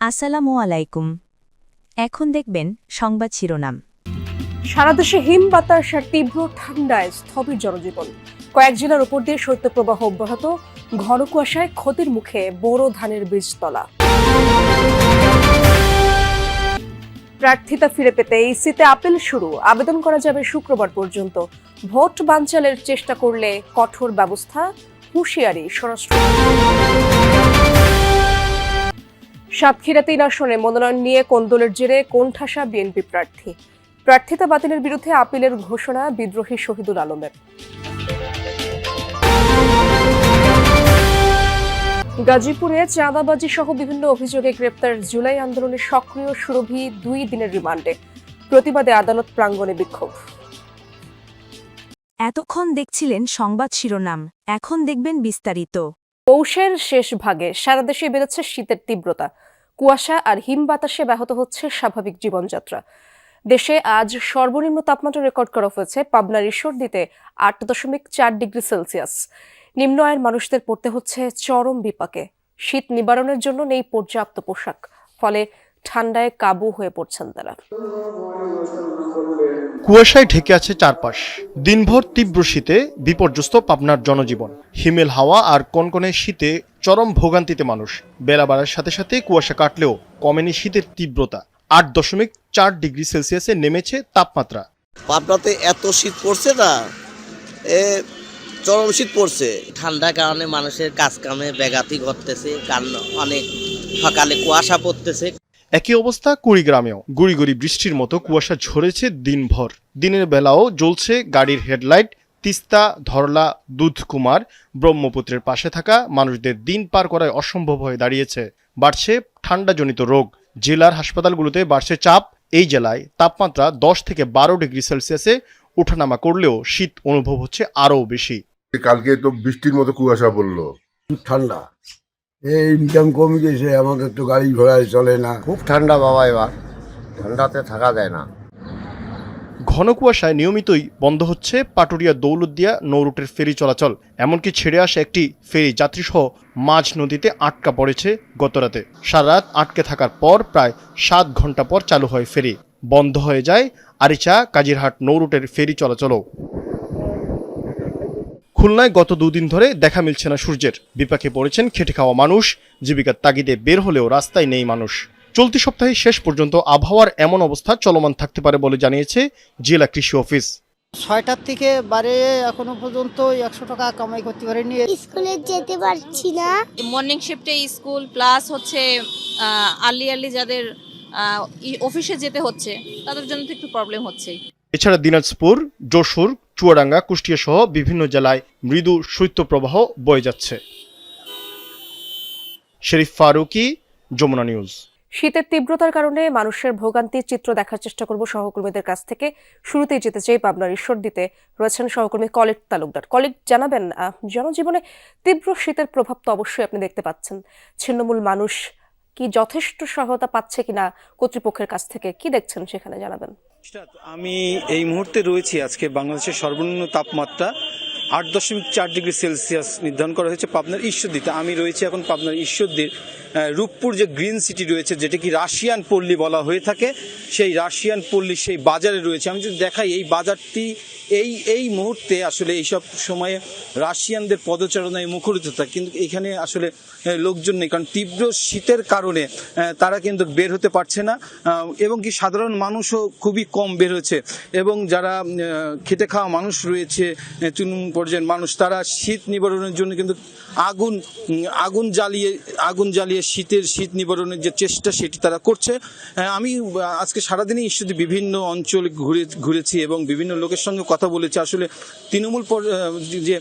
আসসালামু আলাইকুম। এখন দেখবেন সংবাদ শিরোনাম। সারা দেশে হিম বাতাস আর তীব্র ঠান্ডায় স্থবির জনজীবন। কয়েক জেলার উপর দিয়ে শৈত্যপ্রবাহ অব্যাহত। ঘন কুয়াশায় ক্ষতির মুখে বোরো ধানের বীজতলা। প্রার্থিতা ফিরে পেতে ইসিতে আপিল শুরু। আবেদন করা যাবে শুক্রবার পর্যন্ত। ভোট বানচালের চেষ্টা করলে কঠোর ব্যবস্থা, হুঁশিয়ারি স্বরাষ্ট্র। সাতক্ষীরা তিন আসনে মনোনয়ন নিয়ে কোন্দলের জেরে কোণঠাসা বিএনপি প্রার্থী। প্রার্থিতা বাতিলের বিরুদ্ধে আপিলের ঘোষণা বিদ্রোহী শহীদুল আলমের। গাজীপুরে চাঁদাবাজি সহ বিভিন্ন অভিযোগে গ্রেপ্তার জুলাই আন্দোলনের সক্রিয় সুরভি দুই দিনের রিমান্ডে। প্রতিবাদে আদালত প্রাঙ্গণে বিক্ষোভ। এতক্ষণ দেখছিলেন সংবাদ শিরোনাম, এখন দেখবেন বিস্তারিত। পৌষের শেষ ভাগে সারা দেশে বেড়েছে শীতের তীব্রতা। কুয়াশা আর হিম বাতাসে ব্যাহত হচ্ছে স্বাভাবিক জীবনযাত্রা। দেশে আজ সর্বনিম্ন তাপমাত্রা রেকর্ড করা হয়েছে পাবনার ঈশ্বরদীতে আট দশমিক চার ডিগ্রি সেলসিয়াস। নিম্ন আয়ের মানুষদের পড়তে হচ্ছে চরম বিপাকে। শীত নিবারণের জন্য নেই পর্যাপ্ত পোশাক। ফলে ঠান্ডায় কাবু হয়ে পড়ছেন তারা। কুয়াশায় ঢেকে আছে চারপাশ। দিনভর তীব্র শীতে বিপর্যস্ত পাবনার জনজীবন। হিমেল হাওয়া আর কনকনে শীতে চরম ভোগান্তিতে মানুষ। বেলা বাড়ার সাথে সাথে কুয়াশা কাটলেও কমেনি শীতের তীব্রতা। আট দশমিক চার ডিগ্রি সেলসিয়াসে নেমেছে তাপমাত্রা। পাবনাতে এত শীত পড়ছে না। এ চরম শীত পড়ছে। ঠান্ডার কারণে মানুষের কাজ কামে ব্যাঘাতি ঘটতেছে কারণ অনেক সকালে কুয়াশা পড়তেছে। একই অবস্থা কুড়িগ্রামেও। গুড়ি গুড়ি বৃষ্টির মতো কুয়াশা ঝরেছে দিনভর। দিনের বেলাও জ্বলছে গাড়ির হেডলাইট তিস্তা ধরলা দুধকুমার ব্রহ্মপুত্রের পাশে থাকা মানুষদের দিন পার করায় অসম্ভব হয়ে দাঁড়িয়েছে। বাড়ছে ঠান্ডাজনিত রোগ। জেলার হাসপাতালগুলোতে বাড়ছে চাপ। এই জেলায় তাপমাত্রা দশ থেকে বারো ডিগ্রি সেলসিয়াসে ওঠানামা করলেও শীত অনুভব হচ্ছে আরও বেশি। কালকে তো বৃষ্টির মতো কুয়াশা পড়ল। ঠান্ডা। এই ইনকাম কমে গেছে আমাদের তো গাড়ি ঘোড়ায় চলে না। খুব ঠান্ডা বাবা এবার ঠান্ডাতে থাকা যায় না। ঘন কুয়াশায় নিয়মিতই বন্ধ হচ্ছে পাটুরিয়া দৌলতদিয়া নৌরুটের ফেরি চলাচল। এমনকি ছেড়ে আসা একটি ফেরি যাত্রীসহ মাঝ নদীতে আটকা পড়েছে গতরাতে। সারা রাত আটকে থাকার পর প্রায় সাত ঘণ্টা পর চালু হয় ফেরি। বন্ধ হয়ে যায় আরিচা কাজিরহাট নৌরুটের ফেরি চলাচলও। খুলনায় গত দুদিন ধরে দেখা মিলছে না সূর্যের। বিপাকে পড়েছেন খেটে খাওয়া মানুষ জীবিকার তাগিদে বের হলেও রাস্তায় নেই মানুষ। চলতি সপ্তাহে শেষ পর্যন্ত আবহাওয়ার এমন অবস্থা চলমান থাকতে পারে বলে জানিয়েছে জেলা কৃষি অফিস। ছয়টার থেকে বারে এখনও পর্যন্ত একশো টাকা কামাই করতে পারিনি স্কুলে যেতে পারছি না। মর্নিং শিফটে স্কুল প্লাস হচ্ছে আর্লি আর্লি যাদের ই- অফিসে যেতে হচ্ছে তাদের জন্য তো একটু প্রবলেম হচ্ছে এছাড়া দিনাজপুর যশোর চুয়াডাঙ্গা, কুষ্টিয়া সহ বিভিন্ন জেলায় মৃদু শৈত্যপ্রবাহ বয়ে যাচ্ছে। শরীফ ফারুকি, যমুনা নিউজ। শীতের তীব্রতার কারণে মানুষের ভোগান্তির চিত্র দেখার চেষ্টা করব সহকর্মীদের কাছ থেকে। শুরুতেই যেতে চাই পাবনার ঈশ্বরদীতে। রয়েছেন সহকর্মী কলিক তালুকদার। কলিক জানাবেন জনজীবনে তীব্র শীতের প্রভাব তো অবশ্যই আপনি দেখতে পাচ্ছেন। ছিন্নমূল মানুষ কি যথেষ্ট সহায়তা পাচ্ছে কিনা কর্তৃপক্ষের কাছ থেকে কি দেখছেন সেখানে জানাবেন? আমি এই মুহূর্তে রয়েছি আজকে বাংলাদেশের সর্বনিম্ন তাপমাত্রা আট দশমিক চার ডিগ্রি সেলসিয়াস নির্ধারণ করা হয়েছে পাবনার ঈশ্বরদীতে। আমি রয়েছি এখন পাবনার ঈশ্বরদীর রূপপুর যে গ্রিন সিটি রয়েছে, যেটা কি রাশিয়ান পল্লী বলা হয়ে থাকে, সেই রাশিয়ান পল্লী সেই বাজারে রয়েছে। আমি যদি দেখাই এই বাজারটি, এই এই মুহূর্তে আসলে এইসব সময়ে রাশিয়ানদের পদচারণায় মুখরিত থাকে। কিন্তু এখানে আসলে লোকজন নেই। কারণ তীব্র শীতের কারণে তারা কিন্তু বের হতে পারছে না এবং কি সাধারণ মানুষও খুবই কম বের হচ্ছে এবং যারা খেটে খাওয়া মানুষ রয়েছে তৃণমূল পর্যায়ের মানুষ, তারা শীত নিবারণের জন্য কিন্তু আগুন আগুন জ্বালিয়ে আগুন জ্বালিয়ে শীতের শীত নিবারণের যে চেষ্টা সেটি তারা করছে। আমি আজকে সারাদিনই ঈশ্বরদী বিভিন্ন অঞ্চলে ঘুরে, ঘুরেছি এবং বিভিন্ন লোকের সঙ্গে কথা বলেছি। আসলে তৃণমূল যে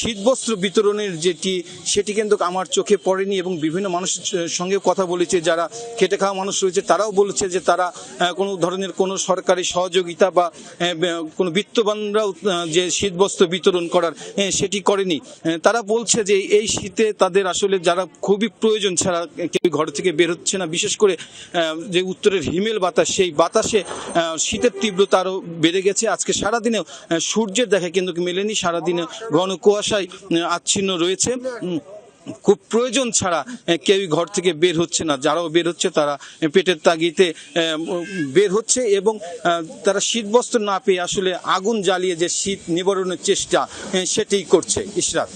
শীতবস্ত্র বিতরণের যেটি, সেটি কিন্তু আমার চোখে পড়েনি এবং বিভিন্ন মানুষের সঙ্গে কথা বলেছে। যারা খেটে খাওয়া মানুষ রয়েছে, তারাও বলেছে যে তারা কোনো ধরনের কোনো সরকারি সহযোগিতা বা কোনো বিত্তবানরাও যে শীতবস্ত্র বিতরণ করার আহ, সেটি করেনি। আহ, তারা বলছে যে এই শীতে তাদের আসলে যারা খুবই প্রয়োজন ছাড়া কেউ ঘর থেকে বের হচ্ছে না বিশেষ করে যে উত্তরের হিমেল বাতাস সেই বাতাসে শীতের তীব্রতা আরও বেড়ে গেছে। আজকে সারাদিনেও সূর্যের দেখা কিন্তু মেলেনি সারাদিনে ঘন কুয়াশায় আচ্ছিন্ন রয়েছে। খুব প্রয়োজন ছাড়া কেউই ঘর থেকে বের হচ্ছে না। যারাও বের হচ্ছে তারা পেটের তাগিতে বের হচ্ছে এবং তারা শীতবস্ত্র না পেয়ে আসলে আগুন জ্বালিয়ে যে শীত নিবারণের চেষ্টা সেটাই করছে ইশরাত।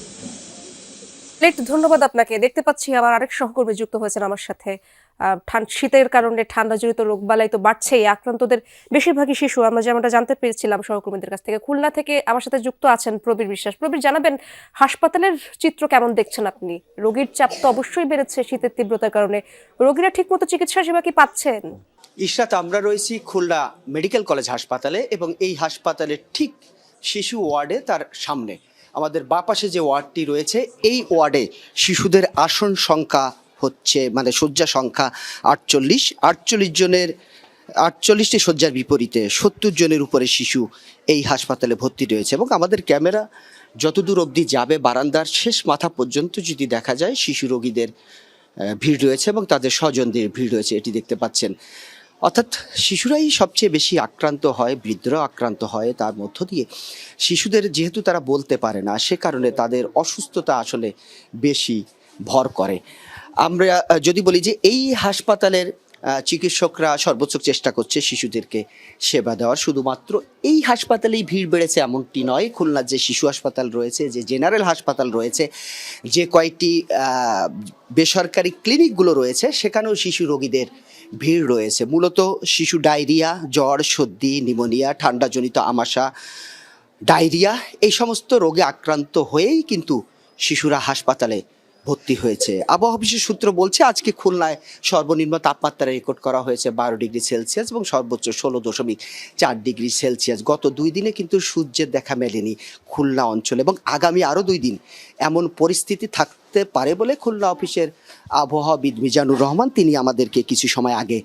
ধন্যবাদ আপনাকে। দেখতে পাচ্ছি আমার আরেক সহকর্মী যুক্ত হয়েছেন আমার সাথে। শীতের কারণে ঠান্ডা জড়িত রোগবালাই তো বাড়ছেই, আক্রান্তদের বেশিরভাগই শিশু। আমরা যেমনটা জানতে পেরেছিলাম সহকর্মীদের কাছ থেকে, খুলনা থেকে আমার সাথে যুক্ত আছেন প্রবীর বিশ্বাস। প্রবীর, জানাবেন, হাসপাতালের চিত্র কেমন দেখছেন আপনি? রোগীর চাপ তো অবশ্যই বেড়েছে শীতের তীব্রতার কারণে। রোগীরা ঠিকমতো চিকিৎসা সেবা কি পাচ্ছেন? ইশরাত আমরা রয়েছি খুলনা মেডিকেল কলেজ হাসপাতালে এবং এই হাসপাতালের ঠিক শিশু ওয়ার্ডে তার সামনে। আমাদের বাপাশে যে ওয়ার্ডটি রয়েছে, এই ওয়ার্ডে শিশুদের আসন সংখ্যা হচ্ছে মানে শয্যা সংখ্যা আটচল্লিশ। আটচল্লিশ জনের, আটচল্লিশটি শয্যার বিপরীতে সত্তর জনের উপরে শিশু এই হাসপাতালে ভর্তি রয়েছে এবং আমাদের ক্যামেরা যতদূর অবধি যাবে বারান্দার শেষ মাথা পর্যন্ত যদি দেখা যায়, শিশু রোগীদের ভিড় রয়েছে এবং তাদের স্বজনদের ভিড় রয়েছে, এটি দেখতে পাচ্ছেন। অর্থাৎ শিশুরাই সবচেয়ে বেশি আক্রান্ত হয়, বৃদ্ধরাও আক্রান্ত হয় তার মধ্য দিয়ে। শিশুদের যেহেতু তারা বলতে পারে না, সে কারণে তাদের অসুস্থতা আসলে বেশি ভর করে। আমরা যদি বলি যে এই হাসপাতালের চিকিৎসকরা সর্বোচ্চ চেষ্টা করছে শিশুদেরকে সেবা দেওয়ার। শুধুমাত্র এই হাসপাতালেই ভিড় বেড়েছে এমনটি নয়। খুলনার যে শিশু হাসপাতাল রয়েছে, যে জেনারেল হাসপাতাল রয়েছে, যে কয়েকটি বেসরকারি ক্লিনিকগুলো রয়েছে, সেখানেও শিশু রোগীদের ভিড় রয়েছে। মূলত শিশু ডায়রিয়া, জ্বর, সর্দি, নিমোনিয়া, ঠান্ডাজনিত আমাশা, ডায়রিয়া, এই সমস্ত রোগে আক্রান্ত হয়েই কিন্তু শিশুরা হাসপাতালে ভর্তি হয়েছে। আবহাওয়া অফিসের সূত্র বলছে, আজকে খুলনায় সর্বনিম্ন তাপমাত্রা রেকর্ড করা হয়েছে বারো ডিগ্রি সেলসিয়াস এবং সর্বোচ্চ ষোলো দশমিক চার ডিগ্রি সেলসিয়াস। গত দুই দিনে কিন্তু সূর্যের দেখা মেলেনি খুলনা অঞ্চলে এবং আগামী আরও দুই দিন এমন পরিস্থিতি থাকতে পারে বলে খুলনা অফিসের আবহাওয়াবিদ মিজানুর রহমান তিনি আমাদেরকে কিছু সময় আগে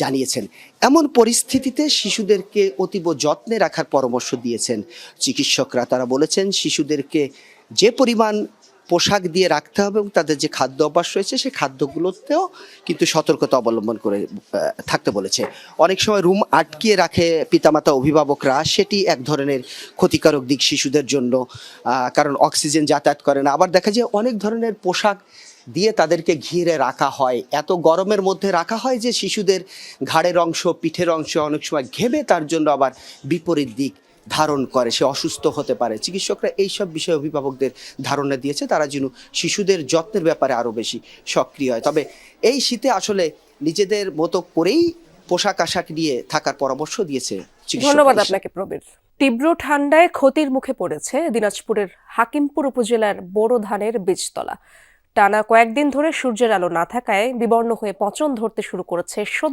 জানিয়েছেন। এমন পরিস্থিতিতে শিশুদেরকে অতীব যত্নে রাখার পরামর্শ দিয়েছেন চিকিৎসকরা। তারা বলেছেন, শিশুদেরকে যে পরিমাণ পোশাক দিয়ে রাখতে হবে এবং তাদের যে খাদ্য অভ্যাস রয়েছে, সেই খাদ্যগুলোতেও কিন্তু সতর্কতা অবলম্বন করে থাকতে বলেছে। অনেক সময় রুম আটকিয়ে রাখে পিতামাতা, অভিভাবকরা। সেটি এক ধরনের ক্ষতিকারক দিক শিশুদের জন্য কারণ অক্সিজেন যাতায়াত করে না। আবার দেখা যায় অনেক ধরনের পোশাক দিয়ে তাদেরকে ঘিরে রাখা হয়। এত গরমের মধ্যে রাখা হয় যে শিশুদের ঘাড়ের অংশ, পিঠের অংশ অনেক সময় ঘেমে, তার জন্য আবার বিপরীত দিক। ধারণ করে, সে অসুস্থ হতে পারে। চিকিৎসকরা এইসব বিষয়ে অভিভাবকদের ধারণা দিয়েছে, তারা যেন শিশুদের যত্নের ব্যাপারে আরও বেশি সক্রিয় হয়। তবে এই শীতে আসলে নিজেদের মতো করেই পোশাক আশাক নিয়ে থাকার পরামর্শ দিয়েছে ধন্যবাদ আপনাকে প্রবীর। তীব্র ঠান্ডায় ক্ষতির মুখে পড়েছে দিনাজপুরের হাকিমপুর উপজেলার বোরো ধানের বীজতলা। টানা কয়েকদিন ধরে সূর্যের আলো না থাকায় বিবর্ণ হয়ে পচন ধরতে শুরু করেছে